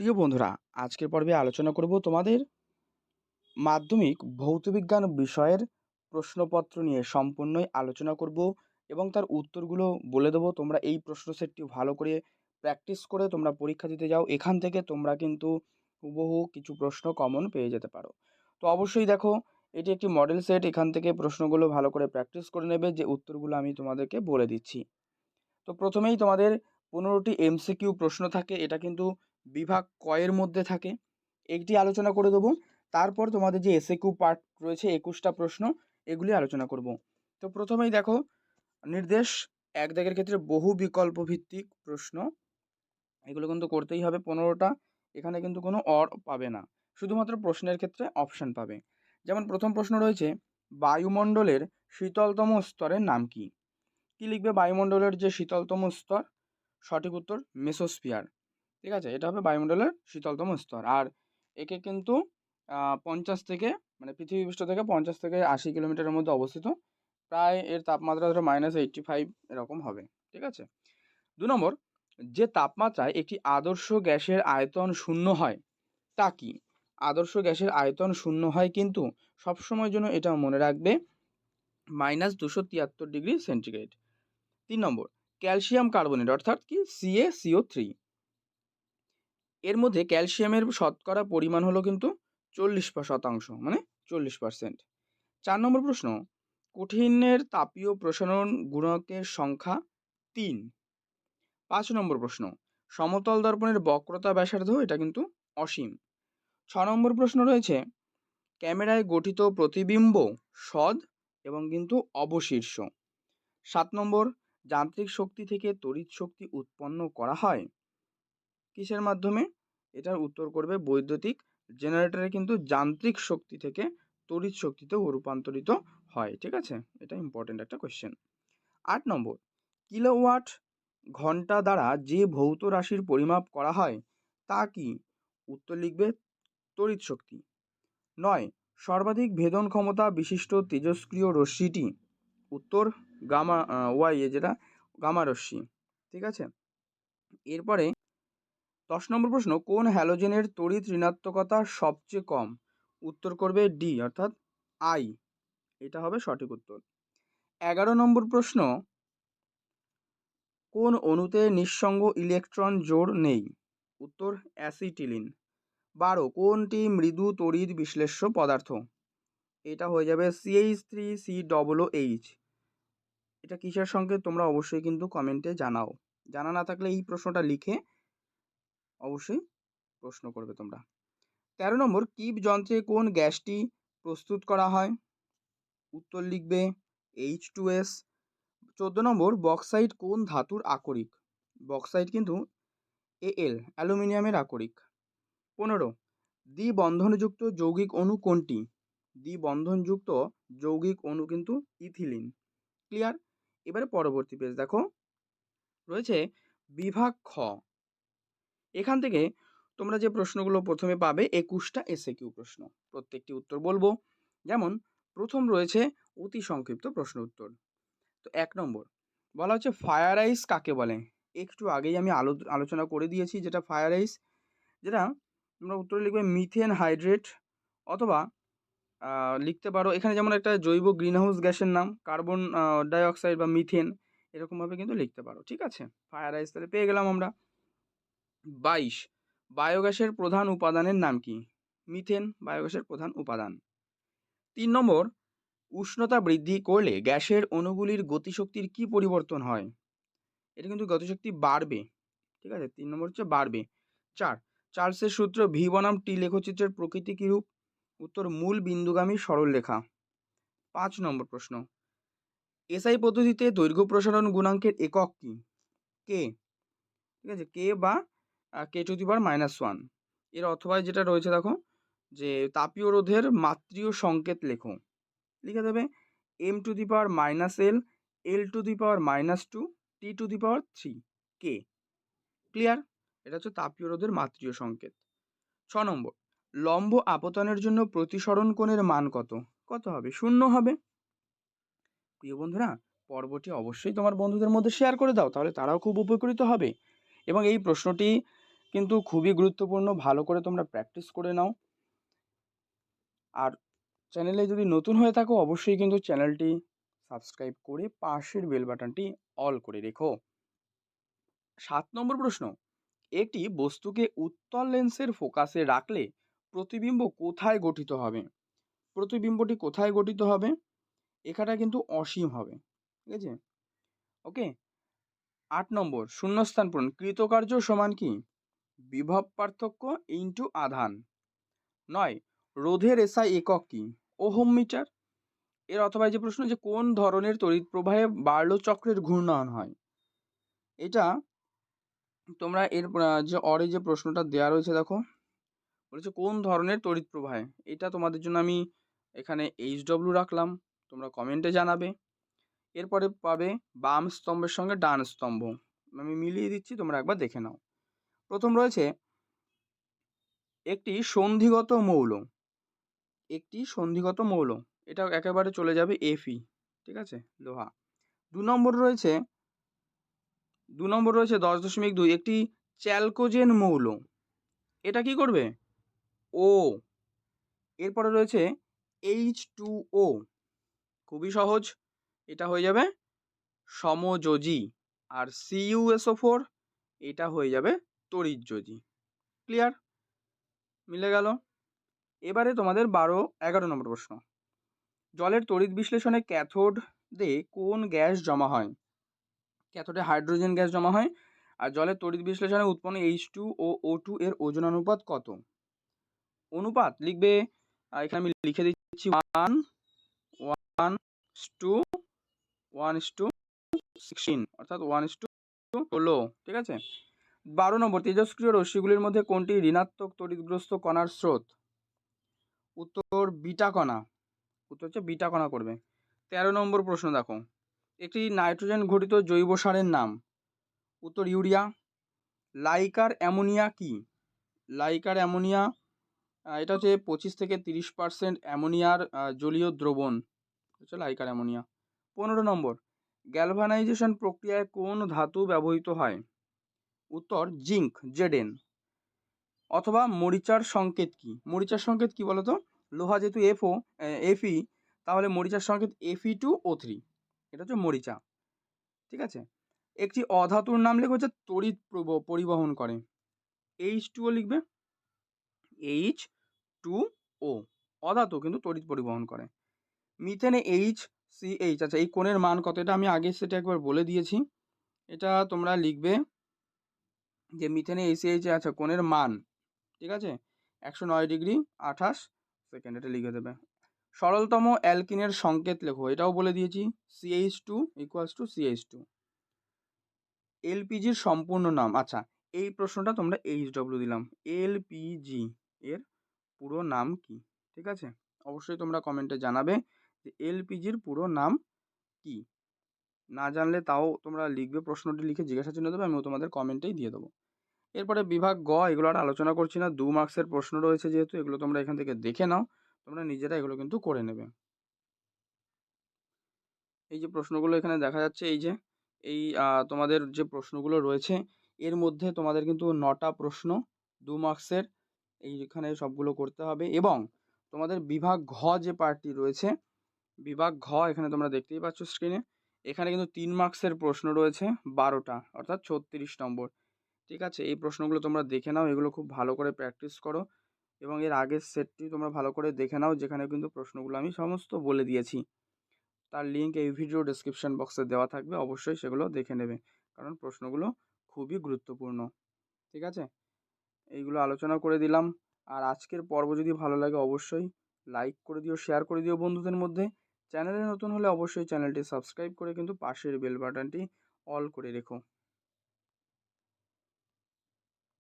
প্রিয় বন্ধুরা, আজকের পর্বে আলোচনা করব তোমাদের মাধ্যমিক ভৌতবিজ্ঞান বিষয়ের প্রশ্নপত্র নিয়ে সম্পূর্ণই আলোচনা করব এবং তার উত্তরগুলো বলে দেবো। তোমরা এই প্রশ্ন সেটটি ভালো করে প্র্যাকটিস করে তোমরা পরীক্ষা দিতে যাও। এখান থেকে তোমরা কিন্তু হুবহু কিছু প্রশ্ন কমন পেয়ে যেতে পারো। তো অবশ্যই দেখো, এটি একটি মডেল সেট। এখান থেকে প্রশ্নগুলো ভালো করে প্র্যাকটিস করে নেবে যে উত্তরগুলো আমি তোমাদেরকে বলে দিচ্ছি। তো প্রথমেই তোমাদের পনেরোটি এমসিকিউ প্রশ্ন থাকে। এটা কিন্তু বিভাগ কয়ের মধ্যে থাকে। একটি আলোচনা করে দেবো। তারপর তোমাদের যে এসএ কিউ পার্ট রয়েছে, একুশটা প্রশ্ন, এগুলি আলোচনা করব। তো প্রথমেই দেখো, নির্দেশ এক দাগের ক্ষেত্রে বহু বিকল্প ভিত্তিক প্রশ্ন। এগুলো কিন্তু করতেই হবে। পনেরোটা, এখানে কিন্তু কোনো অর পাবে না। শুধুমাত্র প্রশ্নের ক্ষেত্রে অপশান পাবে। যেমন প্রথম প্রশ্ন রয়েছে, বায়ুমণ্ডলের শীতলতম স্তরের নাম কি? কী লিখবে? বায়ুমণ্ডলের যে শীতলতম স্তর? সঠিক উত্তর, মেসোস্ফিয়ার। ঠিক আছে? এটা হবে বায়ুমণ্ডলের শীতলতম স্তর। আর একে কিন্তু পঞ্চাশ থেকে মানে পৃথিবী পৃষ্ঠ থেকে পঞ্চাশ থেকে আশি কিলোমিটারের মধ্যে অবস্থিত। প্রায় এর তাপমাত্রা ধরো মাইনাস এইট্টি ফাইভ এরকম হবে। ঠিক আছে? দু নম্বর, যে তাপমাত্রায় একটি আদর্শ গ্যাসের আয়তন শূন্য হয়, তা কি? আদর্শ গ্যাসের আয়তন শূন্য হয় কিন্তু সবসময়ের জন্য এটা মনে রাখবে মাইনাস দুশো তিয়াত্তর ডিগ্রি সেন্টিগ্রেড। তিন নম্বর, ক্যালসিয়াম কার্বনেট, অর্থাৎ কি? সিএ সিও থ্রি এর মধ্যে ক্যালসিয়ামের শতকরা পরিমাণ হলো কিন্তু চল্লিশ শতাংশ মানে চল্লিশ পার্সেন্ট চার নম্বর প্রশ্ন, কঠিনের তাপীয় প্রসারণ গুণকের সংখ্যা তিন। পাঁচ নম্বর প্রশ্ন, সমতল দর্পণের বক্রতা ব্যাসার্ধ এটা কিন্তু অসীম। ছ নম্বর প্রশ্ন রয়েছে, ক্যামেরায় গঠিত প্রতিবিম্ব সদ এবং কিন্তু অবশীর্ষ। সাত নম্বর, যান্ত্রিক শক্তি থেকে তড়িৎ শক্তি উৎপন্ন করা হয়। কিসের মাধ্যমে? এটার উত্তর করবে বৈদ্যুতিক জেনারেটরে কিন্তু যান্ত্রিক শক্তি থেকে তড়িৎ শক্তিতেও রূপান্তরিত হয়, ঠিক আছে? এটা ইম্পর্টেন্ট একটা কোয়েশ্চেন আট নম্বর, কিলোওয়াট ঘণ্টা দ্বারা যে ভৌত রাশির পরিমাপ করা হয়, তা কি? উত্তর লিখবে তড়িৎ শক্তি। নয়, সর্বাধিক ভেদন ক্ষমতা বিশিষ্ট তেজস্ক্রিয় রশ্মিটি, উত্তর গামা ওয়াই যেটা, গামা রশ্মি, ঠিক আছে? এরপরে দশ নম্বর প্রশ্ন, কোন হ্যালোজেনের তড়িৎ ঋণাত্মকতা সবচেয়ে কম? উত্তর করবে ডি অর্থাৎ আই এটা হবে সঠিক উত্তর। এগারো নম্বর প্রশ্ন, কোন অণুতে নিঃসঙ্গ ইলেকট্রন জোড় নেই? উত্তর অ্যাসিটিলিন বারো, কোনটি মৃদু তড়িৎ বিশ্লেষ্য পদার্থ? এটা হয়ে যাবে CH three C double H এটা কিসের সঙ্গে তোমরা অবশ্যই কিন্তু কমেন্টে জানাও। জানা না থাকলে এই প্রশ্নটা লিখে অবশ্যই প্রশ্ন করবে তোমরা। তেরো নম্বর কিপ যন্ত্রে কোন গ্যাসটি প্রস্তুত করা হয়? উত্তর লিখবে এইচ টু এস চোদ্দ নম্বর, বক্সাইট কোন ধাতুর আকরিক? বক্সাইট কিন্তু এ এল অ্যালুমিনিয়ামের আকরিক। পনেরো, দ্বিবন্ধনযুক্ত যৌগিক অণু কোনটি? দ্বিবন্ধনযুক্ত যৌগিক অণু কিন্তু ইথিলিন। ক্লিয়ার? এবারে পরবর্তী পেজ দেখো। রয়েছে বিভাগ খ। এখান থেকে তোমরা যে প্রশ্নগুলো প্রথমে পাবে একুশটা এসে কিউ প্রশ্ন। প্রত্যেকটি উত্তর বলব। যেমন, প্রথম রয়েছে অতি সংক্ষিপ্ত প্রশ্ন উত্তর। তো এক নম্বর, বলা হচ্ছে ফায়ার আইস কাকে বলে? একটু আগেই আমি আলো, আলোচনা করে দিয়েছি যেটা ফায়ার আইস যেটা তোমরা উত্তরে লিখবে মিথেন হাইড্রেট অথবা লিখতে পারো এখানে যেমন একটা জৈব গ্রিনহাউস গ্যাসের নাম কার্বন ডাইঅক্সাইড বা মিথেন এরকমভাবে কিন্তু লিখতে পারো, ঠিক আছে? ফায়ার আইস তাহলে পেয়ে গেলাম আমরা। বাইশ। বায়োগ্যাসের প্রধান উপাদানের নাম কি? মিথেন বায়োগ্যাসের প্রধান উপাদান। তিন নম্বর, উষ্ণতা বৃদ্ধি করলে গ্যাসের অণুগুলির গতিশক্তির কি পরিবর্তন হয়? এটা কিন্তু গতিশক্তি বাড়বে, ঠিক আছে? তিন নম্বর হচ্ছে বাড়বে। চার, চার্লসের সূত্র ভি বনাম টি লেখচিত্রের প্রকৃতি কী রূপ উত্তর, মূল বিন্দুগামী সরলরেখা পাঁচ নম্বর প্রশ্ন, এসআই পদ্ধতিতে দৈর্ঘ্য প্রসারণ গুণাঙ্কের একক কি? কে? ঠিক আছে, কে বা K to the power minus ওয়ানের অথবা যেটা রয়েছে দেখো, যে তাপীয় রোধের মাতৃয় সংকেত লেখো। লিখে দেবে M two the power minus L L two the power minus two T two the power three K clear এটা হচ্ছে তাপীয় রোধের মাতৃয় সংকেত। ছ নম্বর, লম্ব আপতনের জন্য প্রতিসরণ কোণের মান কত? কত হবে? শূন্য হবে। প্রিয় বন্ধুরা, পর্বটি অবশ্যই তোমার বন্ধুদের মধ্যে শেয়ার করে দাও, তাহলে তারাও খুব উপকৃত হবে। এবং এই প্রশ্নটি কিন্তু খুবই গুরুত্বপূর্ণ, ভালো করে তোমরা প্র্যাকটিস করে নাও। আর চ্যানেলে যদি নতুন হয়ে থাকো, অবশ্যই কিন্তু চ্যানেলটি সাবস্ক্রাইব করে পাশের বেল বাটনটি অল করে রেখো। সাত নম্বর প্রশ্ন, একটি বস্তুকে উত্তল লেন্সের ফোকাসে রাখলে প্রতিবিম্ব কোথায় গঠিত হবে? প্রতিবিম্বটি কোথায় গঠিত হবে? এখানটা কিন্তু অসীম হবে, ঠিক আছে? ওকে আট নম্বর, শূন্যস্থান পূরণ, কৃতকার্য সমান কি? বিভব পার্থক্য ইন্টু আধান। নয়, রোধের এসআই একক কি? Ohm metre. এর অথবা যে প্রশ্ন যে কোন ধরনের তড়িৎ প্রবাহে বার্লো চক্রের ঘূর্ণয়ন হয়? এটা তোমরা এর যে অরে যে প্রশ্নটা দেওয়া রয়েছে দেখো। বলেছে কোন ধরনের তড়িৎ প্রবাহে? এটা তোমাদের জন্য আমি এখানে এইচ ডব্লিউ রাখলাম। তোমরা কমেন্টে জানাবে। এরপরে পাবে বাম স্তম্ভের সঙ্গে ডান স্তম্ভ। আমি মিলিয়ে দিচ্ছি, তোমরা একবার দেখে নাও। প্রথম রয়েছে একটি সন্ধিগত মৌল। একটি সন্ধিগত মৌল। এটা একেবারে চলে যাবে এফি ঠিক আছে? লোহা। দু নম্বর রয়েছে, দু নম্বর রয়েছে দশ দশমিক দুই, একটি চ্যালকোজেন মৌল। এটা কি করবে? ও এরপরে রয়েছে এইচ টু ও খুবই সহজ। এটা হয়ে যাবে সমযোজী। আর সিইউএসও ফোর এটা হয়ে যাবে তড়িৎযোজী ক্লিয়ার মিলে গেল। এবারে তোমাদের বারো, এগারো নম্বর প্রশ্ন। জলের তড়িৎ বিশ্লেষণে ক্যাথোড দে কোন গ্যাস জমা হয়? ক্যাথোডে হাইড্রোজেন গ্যাস জমা হয় আর জলের তড়িৎ বিশ্লেষণে উৎপন্ন H two O O two এর ওজন অনুপাত কত? অনুপাত লিখবে এখানে আমি লিখে দিচ্ছি one one two one two sixteen অর্থাৎ ওয়ান টু ষোলো, ঠিক আছে? বারো নম্বর, তেজস্ক্রিয় রশ্মিগুলির মধ্যে কোনটি ঋণাত্মক তড়িৎগ্রস্ত কণার স্রোত? উত্তর, বিটা কণা। উত্তর হচ্ছে বিটা কণা করবে। তেরো নম্বর প্রশ্ন দেখো। একটি নাইট্রোজেন ঘটিত জৈব সারের নাম। উত্তর, ইউরিয়া। লাইকার অ্যামোনিয়া কি? লাইকার অ্যামোনিয়া এটা হচ্ছে পঁচিশ থেকে তিরিশ পার্সেন্ট অ্যামোনিয়ার জলীয় দ্রবণ। হচ্ছে লাইকার অ্যামোনিয়া। পনেরো নম্বর, গ্যালভানাইজেশন প্রক্রিয়ায় কোন ধাতু ব্যবহৃত হয়? উত্তর, জিঙ্ক, জেডেন। অথবা মরিচার সংকেত কি? মরিচার সংকেত কি বলতো? লোহা যেহেতু এফ এফও এফই তাহলে মরিচার সংকেত এফই টু ও থ্রি এটা হচ্ছে মরিচা। ঠিক আছে? একটি অধাতুর নাম লেখা হচ্ছে তড়িৎ পরিবহন করে। এইচ টুও লিখবে? এইচ টু ও অধাতু কিন্তু তড়িৎ পরিবহন করে। মিথেনে এইচ সি এইচ আচ্ছা এই কোণের মান কত? এটা আমি আগে সেটা একবার বলে দিয়েছি। এটা তোমরা লিখবে যে মিথেনে এইচ এইচ আচ্ছা কোণের মান, ঠিক আছে? একশো নয় ডিগ্রি আঠাশ সেকেন্ড এটা লিখে দেবে। সরলতম অ্যালকিনের সংকেত লেখো, এটাও বলে দিয়েছি CH two equals two CH two এলপিজির সম্পূর্ণ নাম আচ্ছা এই প্রশ্নটা তোমরা এইচ ডব্লিউ দিলাম। এলপিজি এর পুরো নাম কি, ঠিক আছে? অবশ্যই তোমরা কমেন্টে জানাবে যে এলপিজির পুরো নাম কি। না জানলে তাও তোমরা লিখবে, প্রশ্নটি লিখে জিজ্ঞাসা চিহ্ন দেবে, আমিও তোমাদের কমেন্টেই দিয়ে দেবো। এরপরে বিভাগ গ, এগুলো আর আলোচনা করছি না, দু মার্কসের প্রশ্ন রয়েছে যেহেতু, এগুলো তোমরা এখান থেকে দেখে নাও, তোমরা নিজেরা এগুলো কিন্তু করে নেবে। এই যে প্রশ্নগুলো এখানে দেখা যাচ্ছে, এই যে, এই তোমাদের যে প্রশ্নগুলো রয়েছে, এর মধ্যে তোমাদের কিন্তু নটা প্রশ্ন, দু মার্কসের এইখানে সবগুলো করতে হবে এবং তোমাদের বিভাগ ঘ যে পার্টটি রয়েছে, বিভাগ ঘ এখানে তোমরা দেখতেই পাচ্ছ স্ক্রিনে এখানে কিন্তু তিন মার্কসের প্রশ্ন রয়েছে বারোটা, অর্থাৎ ছত্রিশ নম্বর। ঠিক আছে? এই প্রশ্নগুলো তোমরা দেখে নাও, এগুলো খুব ভালো করে প্র্যাকটিস করো এবং এর আগের সেটটি তোমরা ভালো করে দেখে নাও, যেখানে কিন্তু প্রশ্নগুলো আমি সমস্ত বলে দিয়েছি। তার লিঙ্ক এই ভিডিও ডিসক্রিপশান বক্সে দেওয়া থাকবে, অবশ্যই সেগুলো দেখে নেবে, কারণ প্রশ্নগুলো খুবই গুরুত্বপূর্ণ। ঠিক আছে? এইগুলো আলোচনা করে দিলাম। আর আজকের পর্ব যদি ভালো লাগে, অবশ্যই লাইক করে দিও শেয়ার করে দিও বন্ধুদের মধ্যে। চ্যানেলে নতুন হলে অবশ্যই চ্যানেলটি সাবস্ক্রাইব করে কিন্তু পাশের বেল বাটনটি অল করে রেখো।